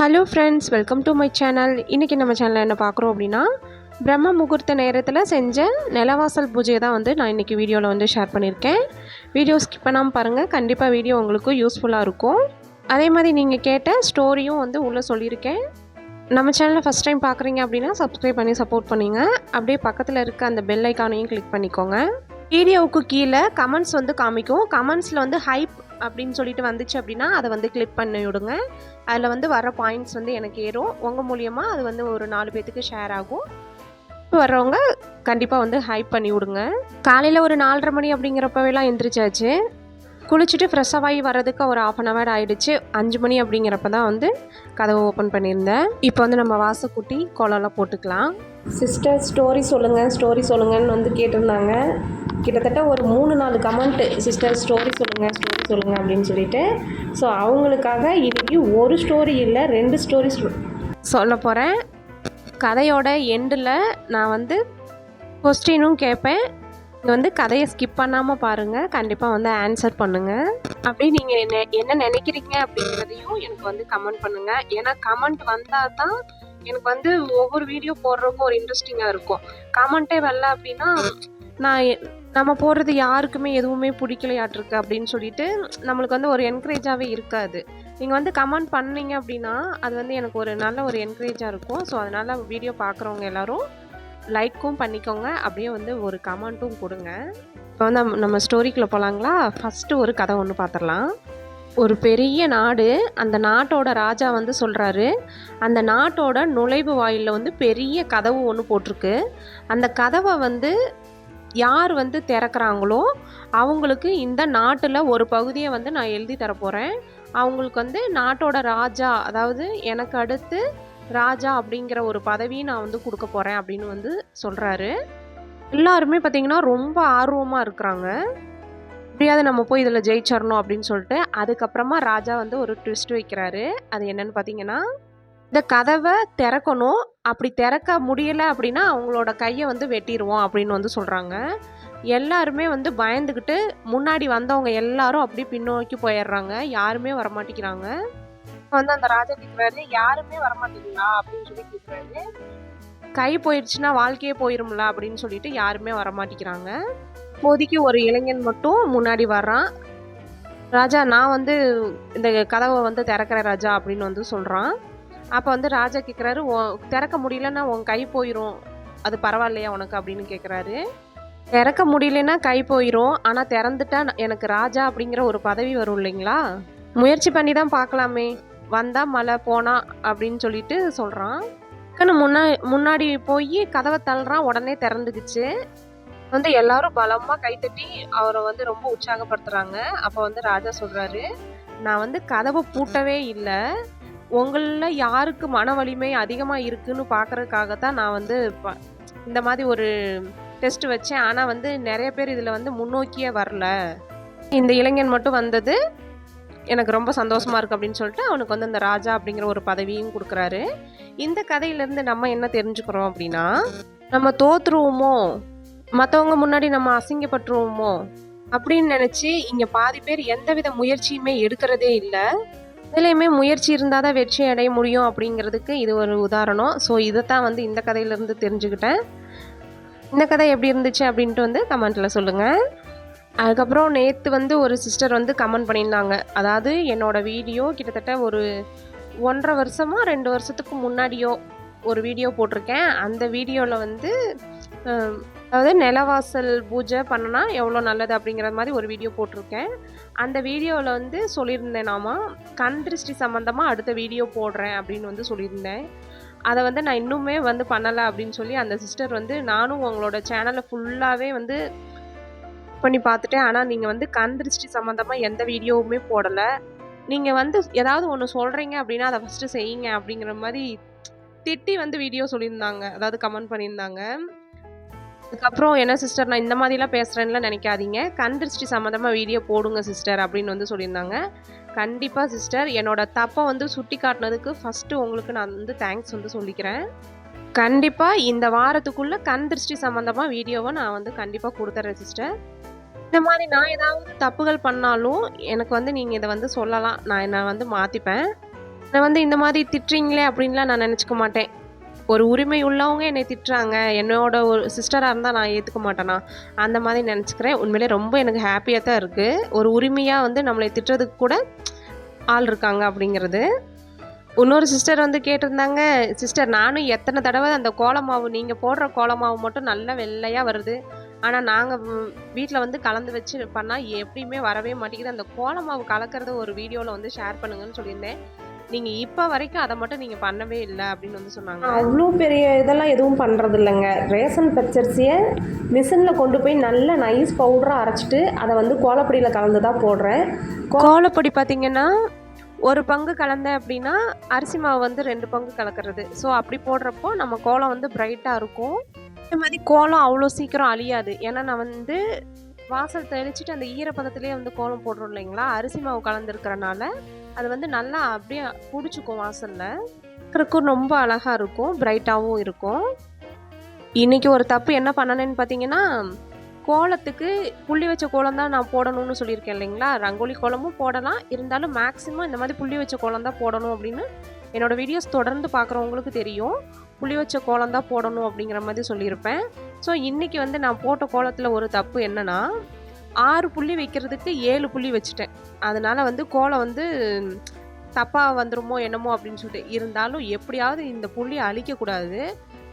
Hello friends welcome to my channel இன்றைக்கி நம்ம சேனலில் என்ன பார்க்குறோம் அப்படின்னா பிரம்ம முகூர்த்த நேரத்தில் செஞ்ச நிலவாசல் பூஜையை தான் வந்து நான் இன்றைக்கி வீடியோவில் வந்து ஷேர் பண்ணியிருக்கேன். வீடியோ ஸ்கிப் பண்ணாமல் பாருங்கள் கண்டிப்பாக வீடியோ உங்களுக்கு யூஸ்ஃபுல்லாக இருக்கும். அதே மாதிரி நீங்கள் கேட்ட ஸ்டோரியும் வந்து உள்ளே சொல்லியிருக்கேன். நம்ம சேனலை ஃபஸ்ட் டைம் பார்க்குறீங்க அப்படின்னா சப்ஸ்கிரைப் பண்ணி சப்போர்ட் பண்ணுங்க. அப்படியே பக்கத்தில் இருக்க அந்த பெல் ஐக்கானையும் கிளிக் பண்ணிக்கோங்க. வீடியோவுக்கு கீழே கமெண்ட்ஸ் வந்து காமிக்கும். கமெண்ட்ஸில் வந்து ஹைப் அப்படின்னு சொல்லிட்டு வந்துச்சு அப்படின்னா அதை வந்து கிளிக் பண்ணி விடுங்க. அதில் வந்து வர பாயிண்ட்ஸ் வந்து எனக்கு ஏறும். உங்கள் மூலியமாக அது வந்து ஒரு நாலு பேத்துக்கு ஷேர் ஆகும். வர்றவங்க கண்டிப்பாக வந்து ஹைப் பண்ணி விடுங்க. காலையில் ஒரு நாலரை மணி அப்படிங்கிறப்பவெல்லாம் எந்திரிச்சாச்சு. குளிச்சுட்டு ஃப்ரெஷ்ஷாக ஆகி வர்றதுக்கு ஒரு ஆஃப் அன் ஹவர் ஆகிடுச்சு அஞ்சு மணி அப்படிங்கிறப்ப தான் வந்து கதவை ஓப்பன் பண்ணியிருந்தேன். இப்போ வந்து நம்ம வாசக்குட்டி கோலம்லாம் போட்டுக்கலாம். சிஸ்டர் ஸ்டோரி சொல்லுங்கள் ஸ்டோரி சொல்லுங்கன்னு வந்து கேட்டிருந்தாங்க. கிட்டத்தட்ட ஒரு மூணு நாலு கமெண்ட்டு சிஸ்டர் ஸ்டோரி சொல்லுங்கள் ஸ்டோரி சொல்லுங்கள் அப்படின்னு சொல்லிட்டு. ஸோ அவங்களுக்காக இன்றைக்கி ஒரு ஸ்டோரி இல்லை ரெண்டு ஸ்டோரி சொல்ல போகிறேன் கதையோட எண்டில் நான் வந்து கொஸ்டினும் கேட்பேன் நீங்கள் வந்து கதையை ஸ்கிப் பண்ணாமல் பாருங்கள் கண்டிப்பாக வந்து ஆன்சர் பண்ணுங்கள் அப்படி நீங்கள் என்ன என்ன நினைக்கிறீங்க அப்படிங்கிறதையும் எனக்கு வந்து கமெண்ட் பண்ணுங்கள் ஏன்னா கமெண்ட் வந்தால் தான் எனக்கு வந்து ஒவ்வொரு வீடியோ போடுறதுக்கும் ஒரு இன்ட்ரெஸ்டிங்காக இருக்கும். கமெண்ட்டே வரல அப்படின்னா நான் எ- நம்ம போடுறது யாருக்குமே எதுவுமே பிடிக்கலையாட்டிருக்கு அப்படின்னு சொல்லிட்டு நம்மளுக்கு வந்து ஒரு என்கரேஜாகவே இருக்காது. நீங்கள் வந்து கமெண்ட் பண்ணீங்க அப்படின்னா அது வந்து எனக்கு ஒரு நல்ல ஒரு என்கரேஜாக இருக்கும். ஸோ அதனால் வீடியோ பார்க்குறவங்க எல்லாரும் லைக்கும் பண்ணிக்கோங்க. அப்படியே வந்து ஒரு கமெண்ட்டும் கொடுங்க. இப்போ வந்து நம்ம- நம்ம ஸ்டோரிக்குள்ளே போகலாங்களா ஃபஸ்ட்டு ஒரு கதை ஒன்று பார்த்துடலாம் ஒரு பெரிய நாடு அந்த நாட்டோட ராஜா வந்து சொல்கிறாரு அந்த நாட்டோட நுழைவு வாயிலில் வந்து பெரிய கதவு ஒன்று போட்டிருக்கு. அந்த கதவை வந்து யார் வந்து திறக்கிறாங்களோ அவங்களுக்கு இந்த நாட்டில் ஒரு பகுதியை வந்து நான் எழுதி தரப்போகிறேன் அவங்களுக்கு வந்து நாட்டோட ராஜா அதாவது எனக்கு அடுத்து ராஜா அப்படிங்கிற ஒரு பதவியை நான் வந்து கொடுக்க போகிறேன் அப்படின்னு வந்து சொல்கிறாரு எல்லாருமே பார்த்தீங்கன்னா ரொம்ப ஆர்வமாக இருக்கிறாங்க. எப்படியாவது நம்ம போய் இதில் ஜெயிச்சிடணும் அப்படின்னு சொல்லிட்டு அதுக்கப்புறமா ராஜா வந்து ஒரு ட்விஸ்ட் வைக்கிறாரு. அது என்னன்னு பார்த்தீங்கன்னா இந்த கதவை திறக்கணும். அப்படி திறக்க முடியல அப்படின்னா அவங்களோட கையை வந்து வெட்டிடுவோம் அப்படின்னு வந்து சொல்கிறாங்க எல்லாருமே வந்து பயந்துக்கிட்டு முன்னாடி வந்தவங்க எல்லாரும் அப்படியே பின்னோக்கி போயிடுறாங்க. யாருமே வரமாட்டேங்கிறாங்க. வந்து அந்த ராஜா கேட்குறாரு யாருமே வரமாட்டேங்களா அப்படின்னு சொல்லி கேட்குறாரு கை போயிடுச்சுன்னா வாழ்க்கையே போயிரும்ல அப்படின்னு சொல்லிட்டு யாருமே வரமாட்டேங்கிறாங்க. இப்போதைக்கு ஒரு இளைஞன் மட்டும் முன்னாடி வர்றான். ராஜா நான் வந்து இந்த கதவை வந்து திறக்கிறேன் ராஜா அப்படின்னு வந்து சொல்கிறான் அப்போ வந்து ராஜா கேட்குறாரு திறக்க முடியலன்னா உன் கை போயிடும் அது பரவாயில்லையா உனக்கு? அப்படின்னு கேட்குறாரு திறக்க முடியலன்னா கை போயிடும் ஆனால் திறந்துட்டா எனக்கு ராஜா அப்படிங்கிற ஒரு பதவி வரும் இல்லைங்களா? முயற்சி பண்ணி தான் பார்க்கலாமே. வந்தால் மழை போனா அப்படின்னு சொல்லிட்டு சொல்கிறான் முன்னா முன்னாடி போய் கதவை தள்ளுறான் உடனே திறந்துக்குச்சு வந்து எல்லாரும் பலமாக கைத்தட்டி அவரை வந்து ரொம்ப உற்சாகப்படுத்துகிறாங்க அப்போ வந்து ராஜா சொல்கிறாரு நான் வந்து கதவை பூட்டவே இல்லை. உங்களில் யாருக்கு மன வலிமை அதிகமாக இருக்குன்னு பார்க்குறதுக்காக தான் நான் வந்து ப- இந்த மாதிரி ஒரு டெஸ்ட் வச்சேன். ஆனால் வந்து நிறைய பேர் இதில் வந்து முன்னோக்கியே வரல. இந்த இளைஞன் மட்டும் வந்தது. எனக்கு ரொம்ப சந்தோஷமாக இருக்குது அப்படின்னு சொல்லிட்டு அவனுக்கு வந்து அந்த ராஜா அப்படிங்கிற ஒரு பதவியும் கொடுக்குறாரு. இந்த கதையிலேருந்து நம்ம என்ன தெரிஞ்சுக்கிறோம் அப்படின்னா நம்ம தோத்துருவோமோ? மற்றவங்க முன்னாடி நம்ம அசிங்கப்பட்டுருவோமோ? அப்படின்னு நினச்சி இங்கே பாதி பேர் எந்தவித முயற்சியுமே எடுக்கிறதே இல்லை. எதுலேயுமே முயற்சி இருந்தால் தான் வெற்றி அடைய முடியும் அப்படிங்கிறதுக்கு இது ஒரு உதாரணம். ஸோ இதைத்தான் வந்து இந்த கதையிலேருந்து தெரிஞ்சுக்கிட்டேன். இந்த கதை எப்படி இருந்துச்சு அப்படின்ட்டு வந்து கமெண்ட்டில் சொல்லுங்கள் அதுக்கப்புறம் நேற்று வந்து ஒரு சிஸ்டர் வந்து கமெண்ட் பண்ணியிருந்தாங்க. அதாவது என்னோடய வீடியோ கிட்டத்தட்ட ஒரு ஒன்றரை வருஷமாக ரெண்டு வருஷத்துக்கு முன்னாடியோ ஒரு வீடியோ போட்டிருக்கேன். அந்த வீடியோவில் வந்து அதாவது நிலவாசல் பூஜை பண்ணனா எவ்வளோ நல்லது அப்படிங்கிற மாதிரி ஒரு வீடியோ போட்டிருக்கேன். அந்த வீடியோவில் வந்து சொல்லியிருந்தேன் நாம கண் திருஷ்டி சம்மந்தமாக அடுத்த வீடியோ போடுறேன் அப்படின்னு வந்து சொல்லியிருந்தேன். அதை வந்து நான் இன்னுமே வந்து பண்ணலை அப்படின்னு சொல்லி அந்த சிஸ்டர் வந்து நானும் உங்களோட சேனலை ஃபுல்லாகவே வந்து பண்ணி பார்த்துட்டேன். ஆனால் நீங்கள் வந்து கண் திருஷ்டி சம்மந்தமாக எந்த வீடியோவுமே போடலை. நீங்கள் வந்து ஏதாவது ஒன்று சொல்கிறீங்க அப்படின்னா அதை ஃபஸ்ட்டு செய்யுங்க அப்படிங்கிற மாதிரி திட்டி வந்து வீடியோ சொல்லியிருந்தாங்க. அதாவது கமெண்ட் பண்ணியிருந்தாங்க. அதுக்கப்புறம் என்ன சிஸ்டர் நான் இந்த மாதிரிலாம் பேசுகிறேன்லாம் நினைக்காதீங்க. கண் திருஷ்டி சம்மந்தமாக வீடியோ போடுங்க சிஸ்டர் அப்படின்னு வந்து சொல்லியிருந்தாங்க. கண்டிப்பாக சிஸ்டர் என்னோட தப்பை வந்து சுட்டி காட்டினதுக்கு ஃபஸ்ட்டு உங்களுக்கு நான் வந்து தேங்க்ஸ் வந்து சொல்லிக்கிறேன். கண்டிப்பாக இந்த வாரத்துக்குள்ளே கண் திருஷ்டி சம்மந்தமாக வீடியோவை நான் வந்து கண்டிப்பாக கொடுத்துட்றேன் சிஸ்டர் இந்த மாதிரி நான் ஏதாவது தப்புகள் பண்ணாலும் எனக்கு வந்து நீங்கள் இதை வந்து சொல்லலாம். நான் என்னை வந்து மாற்றிப்பேன் நான் வந்து இந்த மாதிரி திட்டுறீங்களே அப்படின்லாம் நான் நினச்சிக்க மாட்டேன். ஒரு உரிமை உள்ளவங்க என்னை திட்டுறாங்க. என்னோட ஒரு சிஸ்டராக இருந்தால் நான் ஏற்றுக்க மாட்டேனா? அந்த மாதிரி நினச்சிக்கிறேன். உண்மையிலே ரொம்ப எனக்கு ஹாப்பியாக தான் இருக்குது ஒரு உரிமையாக வந்து நம்மளை திட்டுறதுக்கு கூட ஆள் இருக்காங்க அப்படிங்கிறது. இன்னொரு சிஸ்டர் வந்து கேட்டிருந்தாங்க சிஸ்டர் நானும் எத்தனை தடவை அந்த கோலமாவு நீங்கள் போடுற கோலமாவு மட்டும் நல்லா வெள்ளையாக வருது. ஆனால் நாங்கள் வீட்டில் வந்து கலந்து வச்சு பண்ணால் எப்படியுமே வரவே மாட்டேங்குது. அந்த கோலமாவு கலக்கிறது ஒரு வீடியோவில் வந்து ஷேர் பண்ணுங்கன்னு சொல்லியிருந்தேன். நீங்கள் இப்போ வரைக்கும் அதை மட்டும் நீங்கள் பண்ணவே இல்லை அப்படின்னு வந்து சொன்னாங்க. அவ்வளோ பெரிய இதெல்லாம் எதுவும் பண்ணுறது இல்லைங்க ரேஷன் பச்சரிசியை மிஷினில் கொண்டு போய் நல்ல நைஸ் பவுடராக அரைச்சிட்டு அதை வந்து கோலப்பொடியில் கலந்து தான் போடுறேன். கோலப்பொடி பார்த்தீங்கன்னா ஒரு பங்கு கலந்தேன் அப்படின்னா அரிசி மாவு வந்து ரெண்டு பங்கு கலக்கிறது. ஸோ அப்படி போடுறப்போ நம்ம கோலம் வந்து பிரைட்டாக இருக்கும். இந்த மாதிரி கோலம் அவ்வளோ சீக்கிரம் அழியாது. ஏன்னா நான் வந்து வாசல் தெளிச்சிட்டு அந்த ஈரப்பதத்திலே வந்து கோலம் போடுறோம் இல்லைங்களா? அரிசி மாவு கலந்துருக்கிறனால அது வந்து நல்லா அப்படியே பிடிச்சிக்கும் வாசலில். பார்க்குறக்கும் ரொம்ப அழகாக இருக்கும் பிரைட்டாகவும் இருக்கும். இன்றைக்கி ஒரு தப்பு என்ன பண்ணனேன்னு பார்த்தீங்கன்னா கோலத்துக்கு புள்ளி வச்ச கோலம் தான் நான் போடணும்னு சொல்லியிருக்கேன் இல்லைங்களா? ரங்கோலி கோலமும் போடலாம். இருந்தாலும் மேக்ஸிமம் இந்த மாதிரி புள்ளி வச்ச கோலம் தான் போடணும் அப்படின்னு என்னோடய வீடியோஸ் தொடர்ந்து பார்க்குறவங்களுக்கு தெரியும். புள்ளி வச்ச கோலம் தான் போடணும் அப்படிங்கிற மாதிரி சொல்லியிருப்பேன். ஸோ இன்றைக்கி வந்து நான் போட்ட கோலத்தில் ஒரு தப்பு என்னென்னா ஆறு புள்ளி வைக்கிறதுக்கு ஏழு புள்ளி வச்சுட்டேன். அதனால் வந்து கோலம் வந்து தப்பாக வந்துருமோ என்னமோ அப்படின்னு சொல்லிட்டு இருந்தாலும் எப்படியாவது இந்த புள்ளி அழிக்கக்கூடாது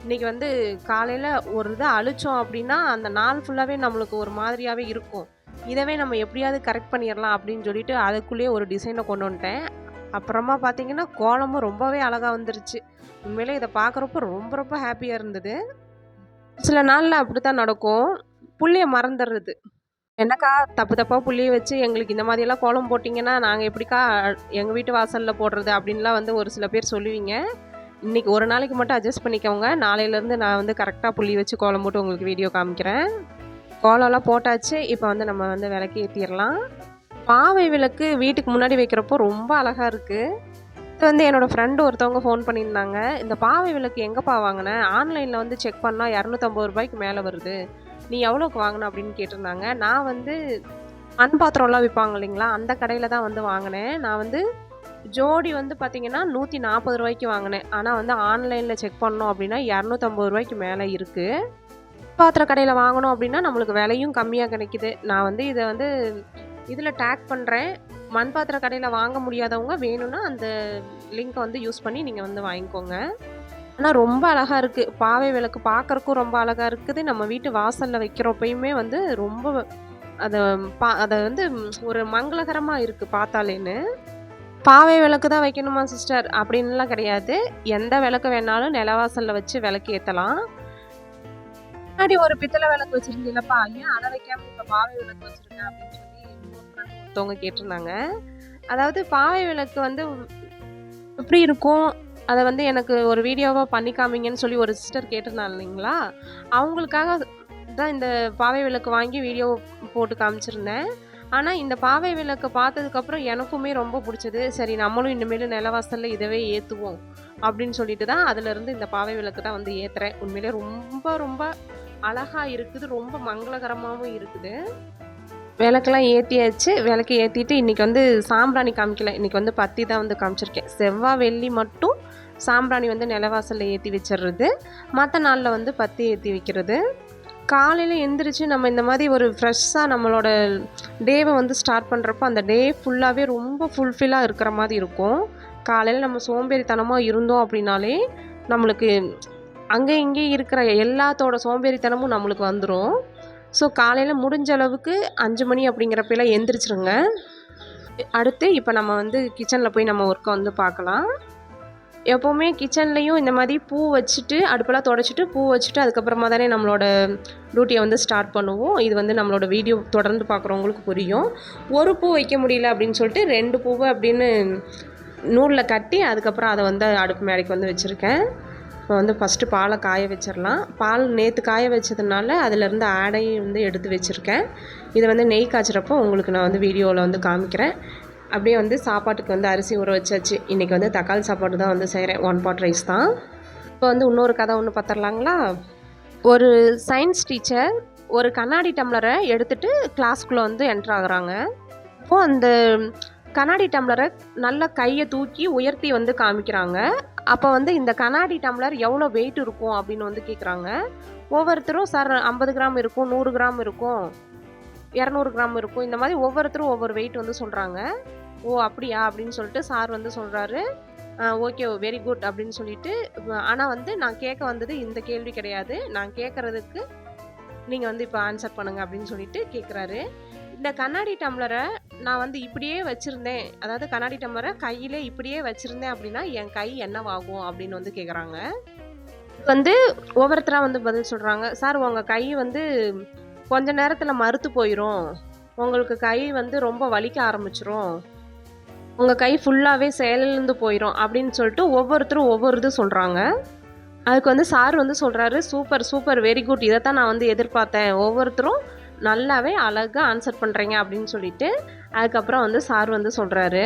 இன்றைக்கி வந்து காலையில் ஒரு இதை அழிச்சோம் அப்படின்னா அந்த நாள் ஃபுல்லாகவே நம்மளுக்கு ஒரு மாதிரியாகவே இருக்கும். இதவே நம்ம எப்படியாவது கரெக்ட் பண்ணிடலாம் அப்படின்னு சொல்லிட்டு அதுக்குள்ளேயே ஒரு டிசைனை கொண்டு வந்துட்டேன். அப்புறமா பார்த்தீங்கன்னா கோலமும் ரொம்பவே அழகாக வந்துருச்சு. உண்மையிலே இதை பார்க்குறப்ப ரொம்ப ரொம்ப ஹாப்பியாக இருந்தது. சில நாளில் அப்படி தான் நடக்கும். புள்ளியை மறந்துடுறது. என்னக்கா தப்பு தப்பாக புள்ளியை வச்சு எங்களுக்கு இந்த மாதிரியெல்லாம் கோலம் போட்டிங்கன்னா நாங்கள் எப்படிக்கா எங்கள் வீட்டு வாசலில் போடுறது அப்படின்லாம் வந்து ஒரு சில பேர் சொல்லுவீங்க. இன்றைக்கி ஒரு நாளைக்கு மட்டும் அட்ஜஸ்ட் பண்ணிக்கோங்க. நாளையிலேருந்து நான் வந்து கரெக்டாக புள்ளி வச்சு கோலம் போட்டு உங்களுக்கு வீடியோ காமிக்கிறேன். கோலம்லாம் போட்டாச்சு. இப்போ வந்து நம்ம வந்து விளக்கி ஏற்றிடலாம் பாவை விளக்கு வீட்டுக்கு முன்னாடி வைக்கிறப்போ ரொம்ப அழகாக இருக்குது இது வந்து என்னோடய ஃப்ரெண்டு ஒருத்தவங்க ஃபோன் பண்ணியிருந்தாங்க. இந்த பாவை விளக்கு எங்கேப்பா வாங்கினேன் ஆன்லைனில் வந்து செக் பண்ணால் இரநூத்தம்பது ரூபாய்க்கு மேலே வருது. நீ எவ்வளோக்கு வாங்கின அப்படின்னு கேட்டிருந்தாங்க. நான் வந்து மண் பாத்திரம்லாம் விற்பாங்க இல்லைங்களா? அந்த கடையில் தான் வந்து வாங்கினேன். நான் வந்து ஜோடி வந்து பார்த்திங்கன்னா நூற்றி நாற்பது ரூபாய்க்கு வாங்கினேன். ஆனால் வந்து ஆன்லைனில் செக் பண்ணோம் அப்படின்னா இரநூத்தம்பது ரூபாய்க்கு மேலே இருக்குது பாத்திர கடையில் வாங்கினோம் அப்படின்னா நம்மளுக்கு விலையும் கம்மியாக கிடைக்குது. நான் வந்து இதை வந்து இதில் டேக் பண்ணுறேன் மண் பாத்திர கடையில் வாங்க முடியாதவங்க வேணும்னா அந்த லிங்க்கை வந்து யூஸ் பண்ணி நீங்கள் வந்து வாங்கிக்கோங்க. ஆனால் ரொம்ப அழகாக இருக்குது பாவை விளக்கு பார்க்குறக்கும் ரொம்ப அழகாக இருக்குது. நம்ம வீட்டு வாசலில் வைக்கிறப்பயுமே வந்து ரொம்ப அதை பா அதை வந்து ஒரு மங்களகரமாக இருக்குது பார்த்தாலேன்னு. பாவை விளக்கு தான் வைக்கணுமா சிஸ்டர் அப்படின்லாம் கிடையாது. எந்த விளக்கு வேணாலும் நிலவாசலில் வச்சு விளக்கு ஏற்றலாம் முன்னாடி ஒரு பித்தளை விளக்கு வச்சுருந்தீங்களப்பா ஏன் அதை வைக்காம இப்போ பாவை விளக்கு வச்சுருக்கேன் அப்படின்னு சொல்லி ஒருத்தவங்க கேட்டிருந்தாங்க. அதாவது பாவை விளக்கு வந்து எப்படி இருக்கும்? அதை வந்து எனக்கு ஒரு வீடியோவாக பண்ணி காமிங்கன்னு சொல்லி ஒரு சிஸ்டர் கேட்டிருந்தாங்க இல்லைங்களா? அவங்களுக்காக தான் இந்த பாவை விளக்கு வாங்கி வீடியோ போட்டு காமிச்சிருந்தேன். ஆனால் இந்த பாவை விளக்கை பார்த்ததுக்கப்புறம் எனக்குமே ரொம்ப பிடிச்சது. சரி நம்மளும் இனிமேல் நிலவாசலில் இதவே ஏற்றுவோம் அப்படின்னு சொல்லிட்டு தான் அதுலேருந்து இந்த பாவை விளக்கு தான் வந்து ஏற்றுறேன் உண்மையிலே ரொம்ப ரொம்ப அழகாக இருக்குது. ரொம்ப மங்களகரமாகவும் இருக்குது. விளக்கெல்லாம் ஏற்றியாச்சு விளக்கு ஏற்றிட்டு இன்றைக்கி வந்து சாம்பிராணி காமிக்கல. இன்றைக்கி வந்து பத்தி தான் வந்து காமிச்சிருக்கேன். செவ்வாய் வெள்ளி மட்டும் சாம்பிராணி வந்து நிலவாசலில் ஏற்றி வச்சிடுறது மற்ற நாளில் வந்து பத்தி ஏற்றி வைக்கிறது. காலையில் எந்திரிச்சு நம்ம இந்த மாதிரி ஒரு ஃப்ரெஷ்ஷாக நம்மளோட டேவை வந்து ஸ்டார்ட் பண்ணுறப்போ அந்த டே ஃபுல்லாகவே ரொம்ப ஃபுல்ஃபில்லாக இருக்கிற மாதிரி இருக்கும். காலையில் நம்ம சோம்பேறித்தனமாக இருந்தோம் அப்படின்னாலே நம்மளுக்கு அங்கே இங்கே இருக்கிற எல்லாத்தோட சோம்பேறித்தனமும் நம்மளுக்கு வந்துடும் ஸோ காலையில் முடிஞ்ச அளவுக்கு அஞ்சு மணி அப்படிங்கிறப்பெல்லாம் எந்திரிச்சிருங்க. அடுத்து இப்போ நம்ம வந்து கிச்சனில் போய் நம்ம ஒர்க்கை வந்து பார்க்கலாம். எப்போவுமே கிச்சன்லேயும் இந்த மாதிரி பூ வச்சுட்டு அடுப்பெல்லாம் தொடச்சிட்டு பூ வச்சுட்டு அதுக்கப்புறமா தானே நம்மளோட டியூட்டியை வந்து ஸ்டார்ட் பண்ணுவோம். இது வந்து நம்மளோட வீடியோ தொடர்ந்து பார்க்குறவங்களுக்கு புரியும். ஒரு பூ வைக்க முடியல அப்படின்னு சொல்லிட்டு ரெண்டு பூவை அப்படின்னு நூலில் கட்டி அதுக்கப்புறம் அதை வந்து அடுப்பு மேடைக்கு வந்து வச்சுருக்கேன். இப்போ வந்து ஃபஸ்ட்டு பாலை காய வச்சிடலாம் பால் நேற்று காய வச்சதுனால அதிலேருந்து ஆடையும் வந்து எடுத்து வச்சுருக்கேன். இதை வந்து நெய் காய்ச்சிறப்போ உங்களுக்கு நான் வந்து வீடியோவில் வந்து காமிக்கிறேன். அப்படியே வந்து சாப்பாட்டுக்கு வந்து அரிசி ஊற வச்சாச்சு. இன்றைக்கி வந்து தக்காளி சாப்பாடு தான் வந்து செய்கிறேன் ஒன் பாட் ரைஸ் தான். இப்போ வந்து இன்னொரு கதை ஒன்று பார்த்துடலாங்களா ஒரு சயின்ஸ் டீச்சர் ஒரு கண்ணாடி டம்ளரை எடுத்துகிட்டு கிளாஸ்க்குள்ளே வந்து என்ட்ரு ஆகுறாங்க. அப்போது அந்த கண்ணாடி டம்ளரை நல்லா கையை தூக்கி உயர்த்தி வந்து காமிக்கிறாங்க. அப்போ வந்து இந்த கண்ணாடி டம்ளர் எவ்வளோ வெயிட் இருக்கும் அப்படின்னு வந்து கேட்குறாங்க ஒவ்வொருத்தரும் சார் ஐம்பது கிராம் இருக்கும் நூறு கிராம் இருக்கும் இரநூறு கிராம் இருக்கும். இந்த மாதிரி ஒவ்வொருத்தரும் ஒவ்வொரு வெயிட் வந்து சொல்கிறாங்க ஓ அப்படியா? அப்படின்னு சொல்லிட்டு சார் வந்து சொல்கிறாரு ஓகே வெரி குட் அப்படின்னு சொல்லிட்டு ஆனால் வந்து நான் கேட்க வந்தது இந்த கேள்வி கிடையாது. நான் கேட்குறதுக்கு நீங்கள் வந்து இப்போ ஆன்சர் பண்ணுங்க அப்படின்னு சொல்லிட்டு கேட்குறாரு இந்த கண்ணாடி டம்ளரை நான் வந்து இப்படியே வச்சுருந்தேன். அதாவது கண்ணாடி டம்ளரை கையிலே இப்படியே வச்சுருந்தேன் அப்படின்னா என் கை என்னவாகும் அப்படின்னு வந்து கேட்குறாங்க வந்து ஒவ்வொருத்தராக வந்து பதில் சொல்கிறாங்க சார் உங்கள் கை வந்து கொஞ்ச நேரத்தில் மறுத்து போயிடும் உங்களுக்கு கை வந்து ரொம்ப வலிக்க ஆரம்பிச்சிரும். உங்கள் கை ஃபுல்லாகவே செயலிழந்து போயிடும் அப்படின்னு சொல்லிட்டு ஒவ்வொருத்தரும் ஒவ்வொரு இது சொல்கிறாங்க அதுக்கு வந்து சார் வந்து சொல்கிறாரு சூப்பர் சூப்பர் வெரி குட் இதை தான் நான் வந்து எதிர்பார்த்தேன். ஒவ்வொருத்தரும் நல்லாவே அழகாக ஆன்சர் பண்ணுறீங்க அப்படின்னு சொல்லிட்டு அதுக்கப்புறம் வந்து சார் வந்து சொல்கிறாரு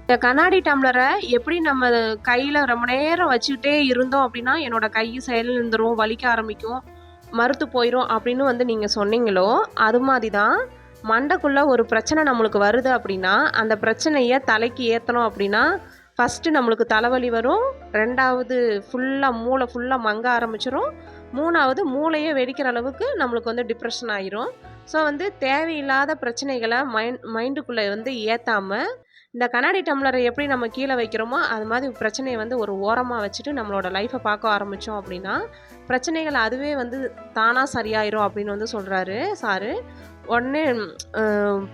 இந்த கண்ணாடி டம்ளரை எப்படி நம்ம கையில் ரொம்ப நேரம் வச்சுக்கிட்டே இருந்தோம் அப்படின்னா என்னோட கை செயலிழந்துரும் வலிக்க ஆரம்பிக்கும் மறுத்து போயிடும் அப்படின்னு வந்து நீங்கள் சொன்னீங்களோ அது மாதிரி தான் மண்டைக்குள்ளே ஒரு பிரச்சனை நம்மளுக்கு வருது அப்படின்னா அந்த பிரச்சனையை தலைக்கு ஏற்றணும் அப்படின்னா ஃபஸ்ட்டு நம்மளுக்கு தலைவலி வரும். ரெண்டாவது ஃபுல்லாக மூளை ஃபுல்லாக மங்க ஆரம்பிச்சிடும் மூணாவது மூளையே வெடிக்கிற அளவுக்கு நம்மளுக்கு வந்து டிப்ரெஷன் ஆயிரும். ஸோ வந்து தேவையில்லாத பிரச்சனைகளை மைண்ட் மைண்டுக்குள்ளே வந்து ஏற்றாமல் இந்த கண்ணாடி டம்ளரை எப்படி நம்ம கீழே வைக்கிறோமோ அது மாதிரி பிரச்சனையை வந்து ஒரு ஓரமாக வச்சுட்டு நம்மளோட லைஃப்பை பார்க்க ஆரம்பித்தோம் அப்படின்னா பிரச்சனைகள் அதுவே வந்து தானாக சரியாயிரும் அப்படின்னு வந்து சொல்கிறாரு சாரு. உடனே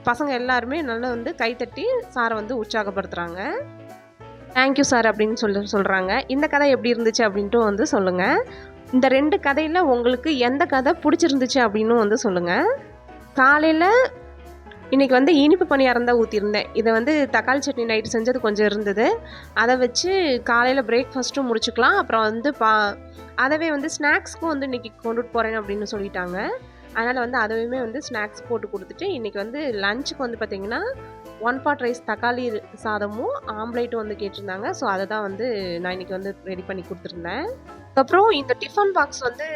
பசங்க எல்லாருமே நல்லா வந்து கைத்தட்டி சாரை வந்து உற்சாகப்படுத்துகிறாங்க தேங்க்யூ சார் அப்படின்னு சொல்லி சொல்கிறாங்க இந்த கதை எப்படி இருந்துச்சு அப்படின்ட்டு வந்து சொல்லுங்கள் இந்த ரெண்டு கதையில் உங்களுக்கு எந்த கதை பிடிச்சிருந்துச்சு அப்படின்னு வந்து சொல்லுங்கள் காலையில் இன்றைக்கி வந்து இனிப்பு பணியாரம் தான் ஊற்றிருந்தேன் இதை வந்து தக்காளி சட்னி நைட்டு செஞ்சது கொஞ்சம் இருந்தது. அதை வச்சு காலையில் பிரேக்ஃபாஸ்ட்டும் முடிச்சுக்கலாம். அப்புறம் வந்து பா அதவே வந்து ஸ்நாக்ஸ்க்கும் வந்து இன்றைக்கி கொண்டுட்டு போகிறேன் அப்படின்னு சொல்லிட்டாங்க. அதனால் வந்து அதுவுமே வந்து ஸ்நாக்ஸ் போட்டு கொடுத்துட்டு இன்றைக்கி வந்து லஞ்சுக்கு வந்து பார்த்திங்கன்னா ஒன் பாட் ரைஸ் தக்காளி சாதமும் ஆம்லேட்டும் வந்து கேட்டிருந்தாங்க. ஸோ அதை தான் வந்து நான் இன்றைக்கி வந்து ரெடி பண்ணி கொடுத்துருந்தேன். அதுக்கப்புறம் இந்த டிஃபன் பாக்ஸ் வந்து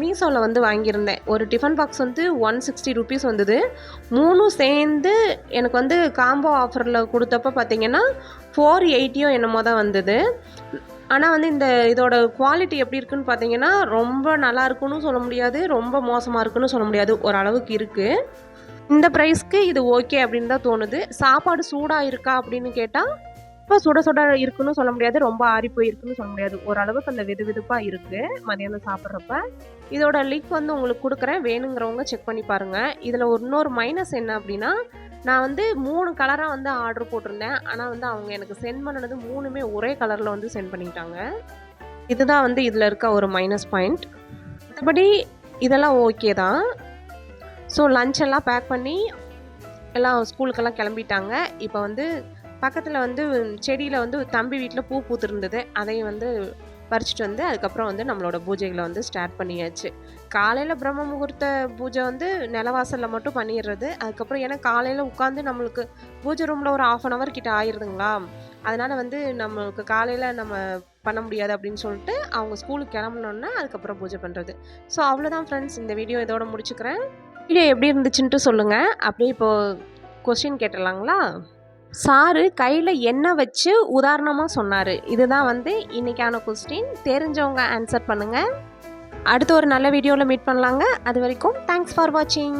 மீஷோவில் வந்து வாங்கியிருந்தேன். ஒரு டிஃபன் பாக்ஸ் வந்து ஒன் சிக்ஸ்டி ருபீஸ் வந்தது. மூணும் சேர்ந்து எனக்கு வந்து காம்போ ஆஃபரில் கொடுத்தப்ப பார்த்தீங்கன்னா ஃபோர் எயிட்டியோ என்னமோ தான் வந்தது. ஆனால் வந்து இந்த இதோட குவாலிட்டி எப்படி இருக்குன்னு பார்த்தீங்கன்னா ரொம்ப நல்லா இருக்குன்னு சொல்ல முடியாது ரொம்ப மோசமாக இருக்குன்னு சொல்ல முடியாது ஓரளவுக்கு இருக்குது இந்த ப்ரைஸ்க்கு இது ஓகே அப்படின்னு தான் தோணுது. சாப்பாடு சூடாக இருக்கா அப்படின்னு கேட்டால் இப்போ சுட சுட இருக்குன்னு சொல்ல முடியாது ரொம்ப ஆறி போயிருக்குன்னு சொல்ல முடியாது. ஓரளவுக்கு அந்த வெது வெதுப்பாக இருக்குது மதியானம் சாப்பிட்றப்ப. இதோட லிங்க் வந்து உங்களுக்கு கொடுக்குறேன் வேணுங்கிறவங்க செக் பண்ணி பாருங்கள் இதில் இன்னொரு மைனஸ் என்ன அப்படின்னா நான் வந்து மூணு கலராக வந்து ஆர்டர் போட்டிருந்தேன். ஆனால் வந்து அவங்க எனக்கு சென்ட் பண்ணது மூணுமே ஒரே கலரில் வந்து சென்ட் பண்ணிட்டாங்க. இதுதான் வந்து இதில் இருக்க ஒரு மைனஸ் பாயிண்ட் மற்றபடி இதெல்லாம் ஓகே தான். ஸோ லஞ்ச் எல்லாம் பேக் பண்ணி எல்லாம் ஸ்கூலுக்கெல்லாம் கிளம்பிட்டாங்க. இப்போ வந்து பக்கத்தில் வந்து செடியில் வந்து தம்பி வீட்டில் பூ பூத்துருந்தது. அதையும் வந்து பறிச்சுட்டு வந்து அதுக்கப்புறம் வந்து நம்மளோட பூஜைகளை வந்து ஸ்டார்ட் பண்ணியாச்சு. காலையில் பிரம்ம முகூர்த்த பூஜை வந்து நிலவாசலில் மட்டும் பண்ணிடுறது. அதுக்கப்புறம் ஏன்னா காலையில் உட்காந்து நம்மளுக்கு பூஜை ரூமில் ஒரு ஆஃப் அன் ஹவர் கிட்ட ஆயிடுதுங்களா அதனால் வந்து நம்மளுக்கு காலையில் நம்ம பண்ண முடியாது அப்படின்னு சொல்லிட்டு அவங்க ஸ்கூலுக்கு கிளம்புனோன்னா அதுக்கப்புறம் பூஜை பண்ணுறது ஸோ அவ்வளோதான் ஃப்ரெண்ட்ஸ் இந்த வீடியோ இதோட முடிச்சுக்கிறேன். வீடியோ எப்படி இருந்துச்சுன்ட்டு சொல்லுங்கள் அப்படியே இப்போது கொஸ்டின் கேட்டுடலாங்களா? சாரு கையில் என்ன வச்சு உதாரணமாக சொன்னார். இதுதான் வந்து இன்றைக்கான கொஸ்டின் தெரிஞ்சவங்க ஆன்சர் பண்ணுங்கள் அடுத்த ஒரு நல்ல வீடியோவில் மீட் பண்ணலாங்க. அது வரைக்கும் தேங்க்ஸ் ஃபார் வாட்சிங்